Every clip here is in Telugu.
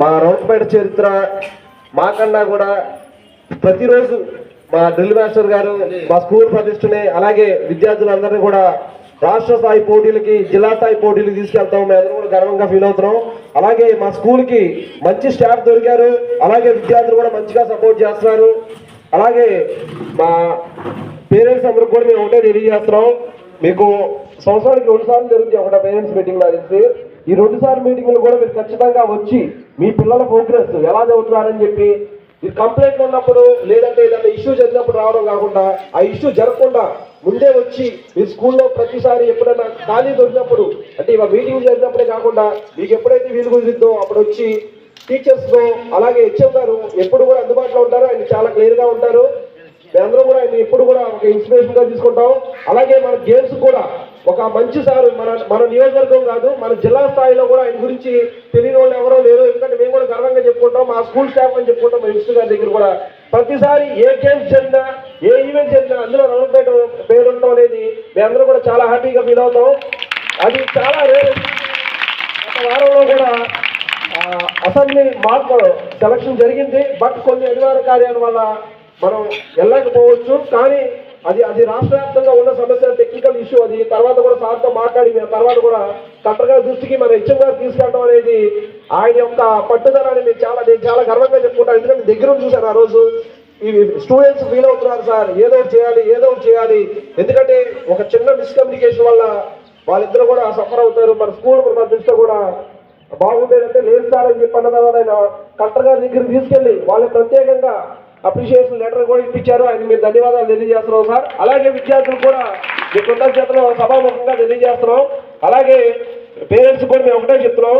మా రౌండ్పేట చరిత్ర మాకన్నా కూడా ప్రతిరోజు మా డ్రిల్ మాస్టర్ గారు మా స్కూల్ ప్రతిష్టని అలాగే విద్యార్థులందరినీ కూడా రాష్ట్ర స్థాయి పోటీలకి జిల్లా స్థాయి పోటీలకి తీసుకెళ్తాం. మేమందరం కూడా గర్వంగా ఫీల్ అవుతున్నాం. అలాగే మా స్కూల్కి మంచి స్టాఫ్ దొరికారు. అలాగే విద్యార్థులు కూడా మంచిగా సపోర్ట్ చేస్తున్నారు. అలాగే మా పేరెంట్స్ అందరికి కూడా మేము ఒకటే తెలియజేస్తున్నాం. మీకు సంవత్సరానికి రెండు సార్లు జరుగుతుంది ఒకట పేరెంట్స్ మీటింగ్ నాకు తెలిసి. ఈ రెండు సార్లు మీటింగ్లు కూడా మీరు ఖచ్చితంగా వచ్చి మీ పిల్లల ప్రోగ్రెస్ ఎలా చదువుతున్నారని చెప్పి మీరు కంప్లైంట్ ఉన్నప్పుడు లేదంటే ఏదైనా ఇష్యూ జరిగినప్పుడు రావడం కాకుండా ఆ ఇష్యూ జరగకుండా ముందే వచ్చి మీ స్కూల్లో ప్రతిసారి ఎప్పుడైనా ఖాళీ దొరికినప్పుడు అంటే ఇవాళ మీటింగ్ జరిగినప్పుడే కాకుండా మీకు ఎప్పుడైతే వీలు కుదిరిందో అప్పుడు వచ్చి టీచర్స్తో అలాగే హెచ్ఎం గారు ఎప్పుడు కూడా అందుబాటులో ఉంటారు ఆయన చాలా క్లియర్గా ఉంటారు. మేమందరం కూడా ఆయన ఎప్పుడు కూడా ఒక ఇన్స్పిరేషన్గా తీసుకుంటాం. అలాగే మన గేమ్స్ కూడా ఒక మంచి సారు మన మన నియోజకవర్గం కాదు మన జిల్లా స్థాయిలో కూడా ఆయన గురించి తెలియని వాళ్ళు ఎవరో లేరు ఎందుకంటే మేము కూడా గర్వంగా చెప్పుకుంటాం మా స్కూల్ స్టాఫ్ అని చెప్పుకుంటాం మా మినిస్టర్ గారి దగ్గర కూడా. ప్రతిసారి ఏ గేమ్స్ చెందినా ఏ ఈవెంట్ చెందినా అందులో రణపేట పేరు ఉండటం అనేది మేమందరం కూడా చాలా హ్యాపీగా ఫీల్ అవుతాం. అది చాలా రేరు గత వారంలో కూడా అసెంబ్లీ మార్పు సెలక్షన్ జరిగింది బట్ కొన్ని అనివార్య కార్యాల వల్ల మనం వెళ్ళకపోవచ్చు కానీ అది అది రాష్ట్ర వ్యాప్తంగా ఉన్న సమస్య టెక్నికల్ ఇష్యూ అది. తర్వాత కూడా సార్తో మాట్లాడి మేము తర్వాత కూడా కలెక్టర్ గారి దృష్టికి మన హెచ్ఎం గారు తీసుకెళ్ళడం అనేది ఆయన యొక్క పట్టుదలని మీరు చాలా నేను చాలా గర్వంగా చెప్పుకుంటాను. ఎందుకంటే దగ్గర నుంచి చూశాను ఆ రోజు. ఈ స్టూడెంట్స్ ఫీల్ అవుతున్నారు సార్. ఏదో చేయాలి ఏదో చేయాలి. ఎందుకంటే ఒక చిన్న మిస్కమ్యూనికేషన్ వల్ల వాళ్ళిద్దరు కూడా సఫర్ అవుతారు. మన స్కూల్ మన దృష్టిలో కూడా బాగుండేదంటే లేదు సార్ అని చెప్పి అన్న తర్వాత ఆయన కలెక్టర్ గారి దగ్గర తీసుకెళ్ళి వాళ్ళు ప్రత్యేకంగా అప్రిషియేషన్ లెటర్ కూడా ఇప్పించారు. ఆయన మీరు ధన్యవాదాలు తెలియజేస్తున్నాం సార్. అలాగే విద్యార్థులు కూడా మీ కృతజ్ఞతలు సభాముఖంగా తెలియజేస్తున్నాం. అలాగే పేరెంట్స్ కూడా మేము ఒకటే చెప్తున్నాం.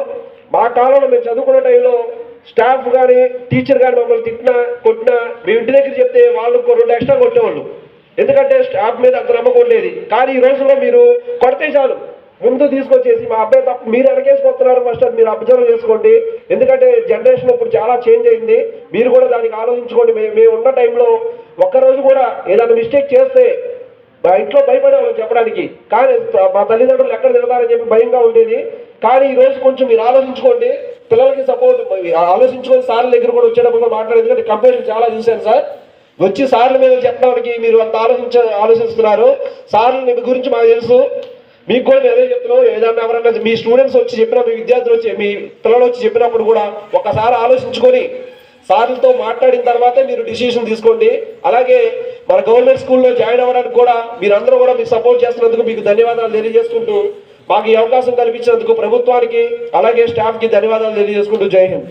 మా కాలంలో మేము చదువుకునే టైంలో స్టాఫ్ కానీ టీచర్ కానీ మమ్మల్ని తిట్టినా కొట్టినా మీ ఇంటి దగ్గర చెప్తే వాళ్ళు రెండు ఎక్స్ట్రా కొట్టేవాళ్ళు. ఎందుకంటే స్టాఫ్ మీద అంత నమ్మకం ఉండేది. కానీ ఈ రోజుల్లో మీరు కొడితే చాలు. ముందు తీసుకొచ్చేసి మా అబ్బాయి తప్ప మీరు వెనకేసుకొస్తున్నారు ఫస్ట్ అది మీరు అబ్జర్వ్ చేసుకోండి. ఎందుకంటే జనరేషన్ ఇప్పుడు చాలా చేంజ్ అయింది. మీరు కూడా దానికి ఆలోచించుకోండి. మేము మేము ఉన్న టైంలో ఒక్కరోజు కూడా ఏదైనా మిస్టేక్ చేస్తే మా ఇంట్లో భయపడేవాళ్ళు చెప్పడానికి. కానీ మా తల్లిదండ్రులు ఎక్కడ తిడతారని చెప్పి భయంగా ఉండేది. కానీ ఈ రోజు కొంచెం మీరు ఆలోచించుకోండి. పిల్లలకి సపోర్ట్ ఆలోచించుకొని సార్ల దగ్గర కూడా వచ్చేటప్పుడు మాట్లాడేది. ఎందుకంటే కంప్లైంట్ చాలా చూశాను సార్. వచ్చి సార్ల మీద చెప్పడానికి మీరు అంత ఆలోచించ ఆలోచిస్తున్నారు. సార్లు మీ గురించి మాకు తెలుసు. మీకు కూడా నేను అదే చెప్తున్నాం ఏదన్నా ఎవరన్నా మీ స్టూడెంట్స్ వచ్చి చెప్పిన మీ విద్యార్థులు వచ్చి మీ పిల్లలు వచ్చి చెప్పినప్పుడు కూడా ఒకసారి ఆలోచించుకొని సార్లతో మాట్లాడిన తర్వాతే మీరు డిసిషన్ తీసుకోండి. అలాగే మన గవర్నమెంట్ స్కూల్లో జాయిన్ అవ్వడానికి కూడా మీరందరూ కూడా మీకు సపోర్ట్ చేస్తున్నందుకు మీకు ధన్యవాదాలు తెలియజేసుకుంటూ మాకు ఈ అవకాశం కల్పించినందుకు ప్రభుత్వానికి అలాగే స్టాఫ్కి ధన్యవాదాలు తెలియజేసుకుంటూ జై హింద్.